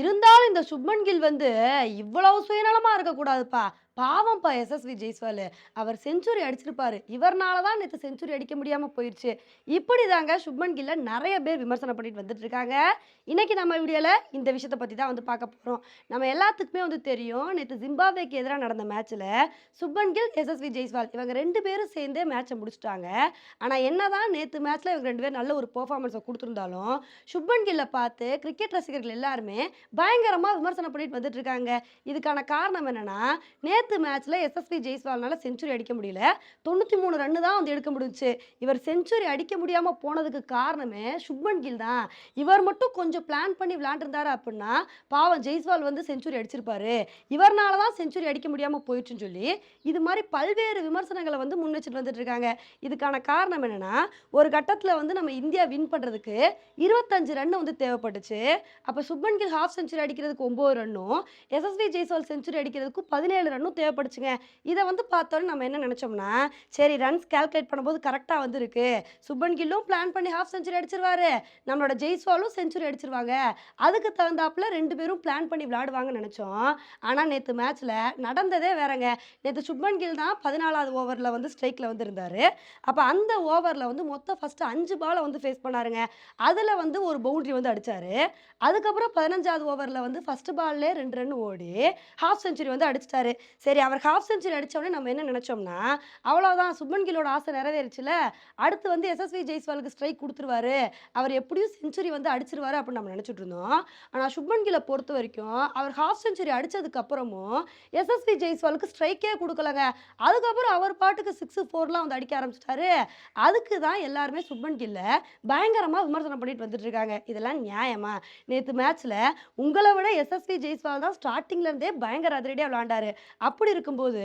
இருந்தாலும் இந்த சுப்மன் கில் வந்து இவ்வளவு சுயநலமா இருக்கக்கூடாதுப்பா. பாவம்ப்பா எஸ்எஸ்வி ஜெய்ஸ்வால் அவர் செஞ்சுரி அடிச்சிருப்பாரு. இவர்னால தான் நேற்று செஞ்சுரி அடிக்க முடியாமல் போயிடுச்சு இப்படி தாங்க சுப்மன் கில்ல நிறைய பேர் விமர்சனம் பண்ணிட்டு வந்துட்டு இருக்காங்க இன்னைக்கு நம்ம வீடியோவில் இந்த விஷயத்தை பற்றி தான் வந்து பார்க்க போகிறோம் நம்ம எல்லாத்துக்குமே வந்து தெரியும் நேற்று ஜிம்பாப்வேக்கு எதிராக நடந்த மேட்ச்சில் சுப்மன் கில் எஸ்எஸ்வி ஜெய்ஸ்வால் இவங்க ரெண்டு பேரும் சேர்ந்தே மேட்சை முடிச்சிட்டாங்க. என்ன தான் நேற்று மேட்ச்சில் இவங்க ரெண்டு பேரும் நல்ல ஒரு பெர்ஃபார்மன்ஸை கொடுத்துருந்தாலும் சுப்மன் கில்லை பார்த்து கிரிக்கெட் ரசிகர்கள் எல்லாருமே பயங்கரமாக விமர்சனம் பண்ணிட்டு வந்துட்டு இருக்காங்க இதுக்கான காரணம் என்னென்னா நேற்று மேட்ச்ல எஸ்எஸ்பி ஜெய்ஸ்வால்னால செஞ்சுரி அடிக்க முடியல. தொண்ணூற்றி மூணு ரன்னு தான் வந்து எடுக்க முடிஞ்சுச்சு. இவர் செஞ்சுரி அடிக்க முடியாமல் போனதுக்கு காரணமே சுப்மன் கில் தான். இவர் மட்டும் கொஞ்சம் பிளான் பண்ணி விளாண்டுருந்தாரு அப்படின்னா பாவம் ஜெய்ஸ்வால் வந்து செஞ்சுரி அடிச்சிருப்பாரு. இவர்னால தான் செஞ்சுரி அடிக்க முடியாமல் போயிடுச்சுன்னு சொல்லி இது மாதிரி பல்வேறு விமர்சனங்களை வந்து முன் வச்சுட்டு வந்துட்டு இருக்காங்க. இதுக்கான காரணம் என்னன்னா ஒரு கட்டத்தில் வந்து நம்ம இந்தியா வின் பண்ணுறதுக்கு இருபத்தஞ்சு ரன் வந்து தேவைப்பட்டுச்சு. அப்போ சுப்மன் கில் ஹாஃப் செஞ்சுரி அடிக்கிறதுக்கு ஒம்பது ரன்னும் எஸ்எஸ்வி ஜெய்ஸ்வால் செஞ்சுரி அடிக்கிறதுக்கு பதினேழு ரன்னும் தேவைப்படுச்சுங்க. இதை வந்து பார்த்தோன்னே நம்ம என்ன நினச்சோம்னா சரி ரன்ஸ் கால்குலேட் பண்ணும்போது கரெக்டாக வந்திருக்கு. சுப்பன் கில்லும் பிளான் பண்ணி ஹாஃப் செஞ்சுரி அடிச்சிருவாரு. நம்மளோட ஜெய்ஸ்வாலும் செஞ்சுரி அடிச்சிருவாங்க. அதுக்கு தகுந்தாப்புல ரெண்டு பேரும் பிளான் பண்ணி விளாடுவாங்கன்னு நினச்சோம். ஆனால் நேற்று மேட்ச்சில் நடந்ததே வேறங்க. நேற்று சுப்மன் கில் தான் பதினாலாவது ஓவரில் வந்து ஸ்ட்ரைக்கில் வந்திருந்தார். அப்போ அந்த ஓவரில் வந்து மொத்தம் ஃபஸ்ட்டு அஞ்சு பாலை வந்து ஃபேஸ் பண்ணாருங்க. அதில் வந்து ஒரு பவுண்டரி வந்து அடித்தார் அதுக்கப்புறம் பதினஞ்சாவது ஓவரில் வந்து ஃபஸ்ட்டு பால்லே ரெண்டு ரன் ஓடி ஹாஃப் செஞ்சுரி வந்து அடிச்சிட்டாரு. சரி அவர் ஹாஃப் செஞ்சுரி அடித்தோடனே நம்ம என்ன நினச்சோம்னா அவ்வளோதான் சுப்மன் கில்லோட ஆசை நிறைவேறிச்சுல அடுத்து வந்து எஸ்எஸ்வி ஜெய்ஸ்வாலுக்கு ஸ்ட்ரைக் கொடுத்துருவாரு அவர் எப்படியும் செஞ்சுரி வந்து அடிச்சிருவாரு அப்படின்னு நம்ம நினச்சிட்டு இருந்தோம். ஆனால் சுப்மன் கிலை பொறுத்த வரைக்கும் அவர் ஹாஃப் செஞ்சுரி அடித்ததுக்கப்புறமும் எஸ்எஸ்வி ஜெய்ஸ்வாலுக்கு ஸ்ட்ரைக்கே கொடுக்கலங்க. அதுக்கப்புறம் அவர் பாட்டுக்கு சிக்ஸ் ஃபோர்லாம் வந்து அடிக்க ஆரம்பிச்சிட்டாரு. அதுக்கு தான் எல்லாருமே சுப்மன் கில்ல பயங்கரமாக விமர்சனம் பண்ணிட்டு வந்துட்டு இருக்காங்க. இதெல்லாம் நியாயமா? நேற்று மேட்ச்சில் உங்களை விட எஸ்எஸ்வி ஜெய்ஸ்வால் தான் ஸ்டார்டிங்லேருந்தே பயங்கர அதிரடியாக விளாண்டாரு அப்படி இருக்கும்போது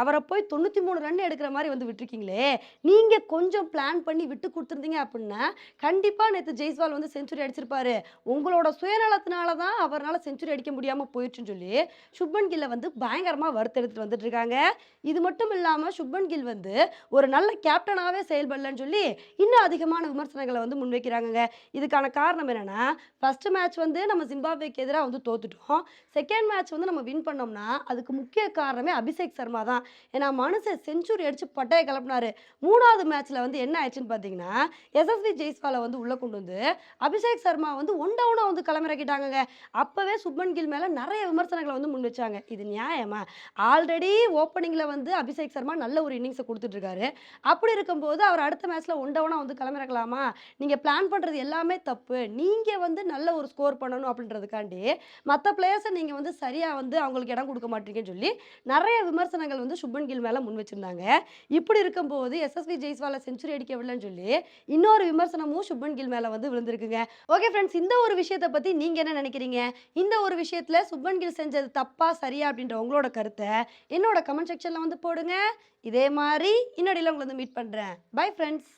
அவரை போய் தொண்ணூற்றி மூணு ரன் எடுக்கிற மாதிரி வந்து விட்டுருக்கீங்களே நீங்கள் கொஞ்சம் பிளான் பண்ணி விட்டு கொடுத்துருந்தீங்க அப்படின்னா கண்டிப்பாக நேற்று ஜெய்ஸ்வால் வந்து செஞ்சுரி அடிச்சிருப்பாரு. உங்களோட சுயநலத்தினால தான் அவரால் செஞ்சுரி அடிக்க முடியாமல் போயிடுச்சுன்னு சொல்லி சுப்மன் கில்லை வந்து பயங்கரமாக வறுத்தெடுத்துட்டு வந்துட்டு இருக்காங்க இது மட்டும் இல்லாமல் சுப்மன் கில் வந்து ஒரு நல்ல கேப்டனாகவே செயல்படலன்னு சொல்லி இன்னும் அதிகமான விமர்சனங்களை வந்து முன்வைக்கிறாங்கங்க. இதுக்கான காரணம் என்னென்னா ஃபஸ்ட்டு மேட்ச் வந்து நம்ம ஜிம்பாப்வேக்கு எதிராக வந்து தோத்துட்டோம். செகண்ட் மேட்ச் வந்து நம்ம வின் பண்ணோம்னா அதுக்கு முக்கிய காரணம் அபிஷேக் சர்மா தான். ஏன்னா மனுஷன் செஞ்சுரி அடிச்சு பட்டையை கிளப்பினாரு. மூணாவது மேட்ச்ல வந்து என்ன ஆயிடுச்சுன்னு பார்த்தீங்கன்னா எஸ்எஸ்வி ஜெய்ஸ்வாலை வந்து உள்ள கொண்டு வந்து அபிஷேக் சர்மா வந்து ஒன் டவுனாக வந்து கிளம்பிறக்கிட்டாங்க அப்பவே சுப்மன் கில் மேல நிறைய விமர்சனங்களை வந்து முன் வச்சாங்க. இது நியாயமா? ஆல்ரெடி ஓப்பனிங்ல வந்து அபிஷேக் சர்மா நல்ல ஒரு இன்னிங்ஸை கொடுத்துட்டு இருக்காரு. அப்படி இருக்கும்போது அவர் அடுத்த மேட்ச்ல ஒன் டவுனா வந்து கிளம்பிறக்கலாமா நீங்க பிளான் பண்றது எல்லாமே தப்பு. நீங்க வந்து நல்ல ஒரு ஸ்கோர் பண்ணணும் அப்படின்றதுக்காண்டி மற்ற பிளேயர்ஸை நீங்கள் வந்து சரியாக வந்து அவங்களுக்கு இடம் கொடுக்க மாட்டீங்கன்னு சொல்லி நிறைய விமர்சனங்கள் வந்து சுப்மன் கில் மேலே முன் வச்சிருந்தாங்க. இப்படி இருக்கும்போது எஸ்எஸ்வி ஜெய்ஸ்வாலை செஞ்சுரி அடிக்கவில்லைன்னு சொல்லி இன்னொரு விமர்சனமும் சுப்மன் கில் மேலே வந்து விழுந்திருக்குங்க. ஓகே ஃப்ரெண்ட்ஸ் இந்த ஒரு விஷயத்தை பற்றி நீங்கள் என்ன நினைக்கிறீங்க? இந்த ஒரு விஷயத்தில் சுப்மன் கில் செஞ்சது தப்பா சரியா அப்படின்ற உங்களோட கருத்தை என்னோட கமெண்ட் செக்ஷனில் வந்து போடுங்க. இதே மாதிரி இன்னொடையில் உங்களை வந்து மீட் பண்ணுறேன் பை ஃப்ரெண்ட்ஸ்